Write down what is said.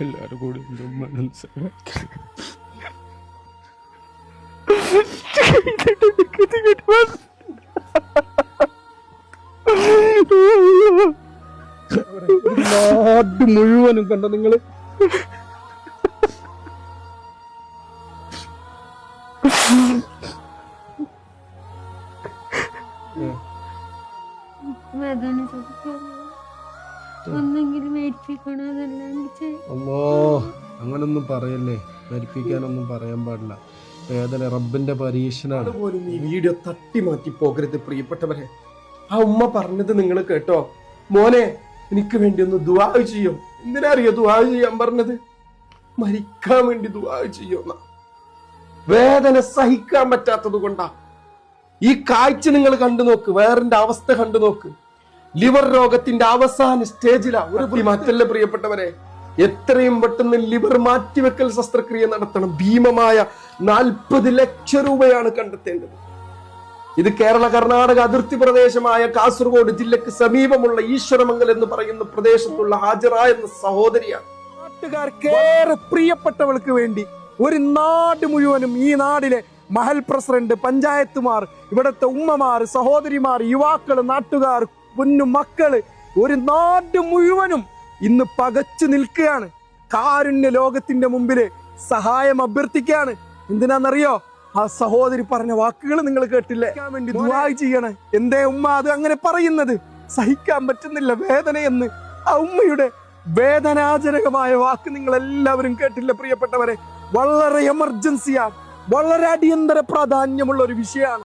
എല്ലാരും കൂടി നാട് മുഴുവനും കണ്ട നിങ്ങൾ? ഒന്നെങ്കിലും അല്ലോ അങ്ങനൊന്നും പറയല്ലേ. മരിപ്പിക്കാനൊന്നും പറയാൻ പാടില്ല. വേദന റബ്ബിന്റെ പരീക്ഷനാണ്. പോലും ഈ വീഡിയോ തട്ടി മാറ്റി പോകരുത് പ്രിയപ്പെട്ടവരെ. ആ ഉമ്മ പറഞ്ഞത് നിങ്ങൾ കേട്ടോ. മോനെ എനിക്ക് വേണ്ടി ഒന്ന് ദുവാ ചെയ്യോ. എന്തിനാ അറിയോ ദുവാ ചെയ്യാൻ പറഞ്ഞത്? മരിക്കാൻ വേണ്ടി ദുവാ ചെയ്യുന്ന. വേദന സഹിക്കാൻ പറ്റാത്തത് കൊണ്ടാ. ഈ കാഴ്ച നിങ്ങൾ കണ്ടു നോക്ക് വേറിന്റെ അവസ്ഥ കണ്ടു നോക്ക്. ലിവർ രോഗത്തിന്റെ അവസാന സ്റ്റേജിലാ. ഒരു മാറ്റല്ലേ പ്രിയപ്പെട്ടവരെ. എത്രയും പെട്ടെന്ന് ലിവർ മാറ്റിവെക്കൽ ശസ്ത്രക്രിയ നടത്തണം. ഭീമമായ നാൽപ്പത് ലക്ഷം രൂപയാണ് കണ്ടെത്തേണ്ടത്. ഇത് കേരള കർണാടക അതിർത്തി പ്രദേശമായ കാസർഗോഡ് ജില്ലക്ക് സമീപമുള്ള ഈശ്വരമംഗൽ എന്ന് പറയുന്ന പ്രദേശത്തുള്ള ഹാജറ എന്ന സഹോദരിയാണ്. നാട്ടുകാർക്ക് ഏറെ പ്രിയപ്പെട്ടവൾക്ക് വേണ്ടി ഒരു നാട് മുഴുവനും ഈ നാടിലെ മഹൽ പ്രസിഡന്റ് പഞ്ചായത്തുമാർ ഇവിടുത്തെ ഉമ്മമാർ സഹോദരിമാർ യുവാക്കൾ നാട്ടുകാർ കുഞ്ഞു മക്കൾ ഒരു നാട് മുഴുവനും ഇന്ന് പകച്ചു നിൽക്കുകയാണ്. കാരുണ്യ ലോകത്തിന്റെ മുമ്പിൽ സഹായം അഭ്യർത്ഥിക്കുകയാണ്. എന്തിനാന്നറിയോ? ആ സഹോദരി പറഞ്ഞ വാക്കുകൾ നിങ്ങൾ കേട്ടില്ലേ? വേണ്ടി ദുബായി ചെയ്യണേ. എന്തേ ഉമ്മ അത് അങ്ങനെ പറയുന്നത്? സഹിക്കാൻ പറ്റുന്നില്ല. വേദനയെന്ന് ആ ഉമ്മയുടെ വേദനാജനകമായ വാക്ക് നിങ്ങൾ എല്ലാവരും കേട്ടില്ല പ്രിയപ്പെട്ടവരെ? വളരെ എമർജൻസിയാണ് വളരെ അടിയന്തര പ്രാധാന്യമുള്ള ഒരു വിഷയമാണ്.